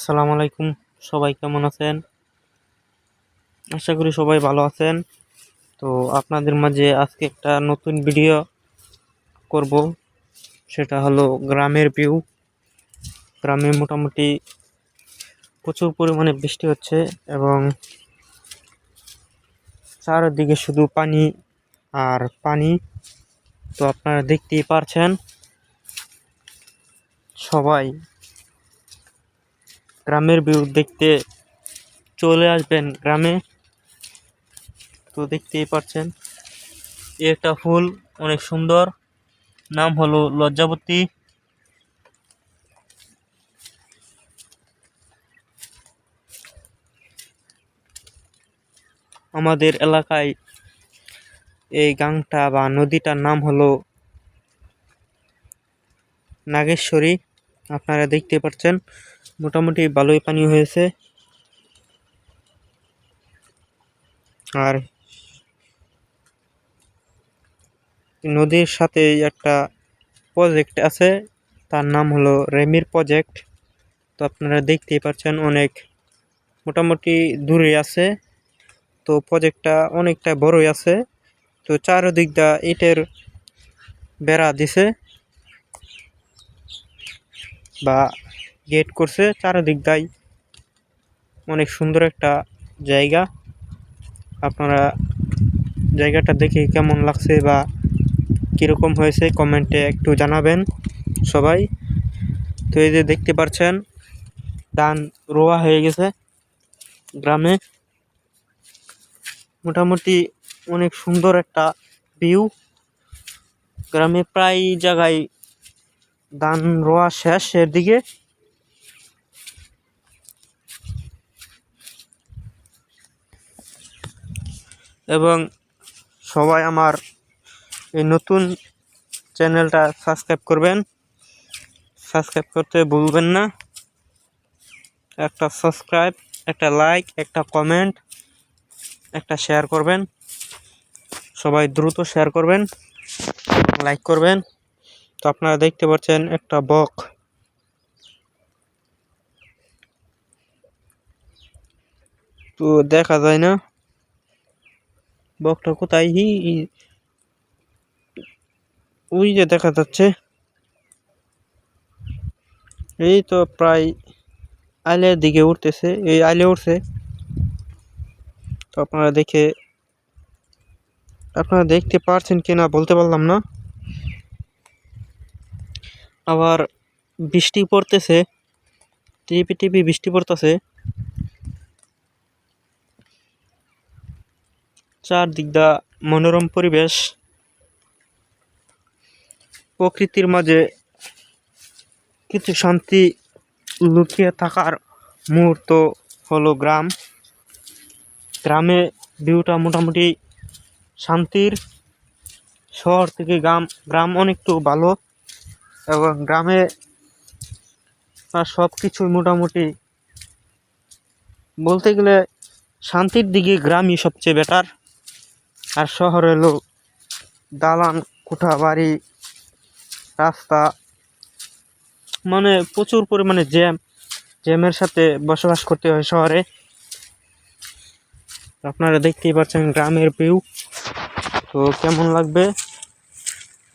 আসসালামু আলাইকুম। সবাই কেমন আছেন? আশা করি সবাই ভালো আছেন। তো আপনাদের মাঝে আজকে একটা নতুন ভিডিও করব। সেটা হলো গ্রামের ভিউ। গ্রামে মোটামুটি প্রচুর পরিমাণে বৃষ্টি হচ্ছে এবং চারদিকে শুধু পানি আর পানি। তো আপনারা দেখতেই পারছেন। সবাই গ্রামের ভিউ দেখতে চলে আসবেন গ্রামে। তো দেখতেই পাচ্ছেন একটা ফুল অনেক সুন্দর। নাম হলো লজ্জাবতী। আমাদের এলাকায় এই গাংটা বা নদীটার নাম হলো নাগেশ্বরী। আপনারা দেখতে পাচ্ছেন, মোটামুটি ভালোই পানি হয়েছে। আর নদীর সাথে একটা প্রজেক্ট আছে, তার নাম হলো রেমির প্রজেক্ট তো আপনারা দেখতেই পাচ্ছেন অনেক মোটামুটি দূরে আছে। তো প্রজেক্টটা অনেকটা বড়ই আছে। তো চারদিক দা ইটের বেড়া দিছে। বা গেট করছে, চারদিক দাই অনেক সুন্দর একটা জায়গা। আপনারা জায়গাটা দেখে কেমন লাগছে বা কীরকম হয়েছে কমেন্টে একটু জানাবেন সবাই। তো এই যে দেখতে পাচ্ছেন, ধান রোয়া হয়ে গেছে গ্রামে। মোটামুটি অনেক সুন্দর একটা ভিউ গ্রামে প্রায় জায়গায় ধান রোয়া শেষের দিকে এবং সবাই আমার এই নতুন চ্যানেলটা সাবস্ক্রাইব করবেন। সাবস্ক্রাইব করতে ভুলবেন না। একটা সাবস্ক্রাইব, একটা লাইক, একটা কমেন্ট, একটা শেয়ার করবেন। সবাই দ্রুত শেয়ার করবেন, লাইক করবেন। তো আপনারা দেখতে পাচ্ছেন একটা বক। তো দেখা যায় না বকটা কোথায়? হি ওই যে দেখা যাচ্ছে। এই তো প্রায় আলের দিকে উঠতেছে, এই আলে উঠছে। তো আপনারা দেখে, আপনারা দেখতে পারছেন কিনা বলতে পারলাম না। আবার বৃষ্টি পড়তেছে, টিপি টিপি বৃষ্টি পড়তেছে। চারদিক দা মনোরম পরিবেশ। প্রকৃতির মাঝে কিছু শান্তি লুকিয়ে থাকার মুহূর্ত হলো গ্রাম। গ্রামে ভিউটা মোটামুটি শান্তির। শহর থেকে গ্রাম গ্রাম অনেকটু ভালো। এবং গ্রামে সব কিছুই মোটামুটি বলতে গেলে শান্তির দিকে গ্রামই সবচেয়ে বেটার আর শহর হলো দালান কোঠা বাড়ি রাস্তা মানে প্রচুর পরিমাণে জ্যাম। জ্যামের সাথে বসবাস করতে হয় শহরে। আপনারা দেখতেই পাচ্ছেন গ্রামের ভিউ তো কেমন লাগবে?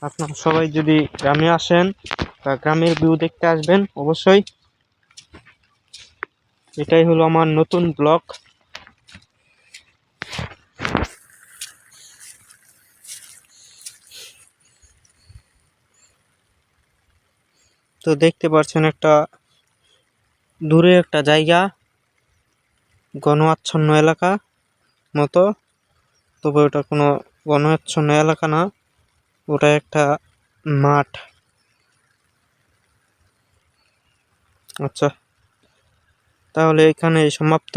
আপনারা সবাই যদি গ্রামে আসেন বা গ্রামের ভিউ দেখতে আসবেন, অবশ্যই। এটাই হলো আমার নতুন ব্লগ। তো দেখতে পাচ্ছেন একটা দূরে একটা জায়গা গণআচ্ছন্ন এলাকা মতো। তবে ওটা কোনো গণ আচ্ছন্ন এলাকা না। ওটা একটা মাঠ। আচ্ছা তাহলে এখানে সমাপ্ত।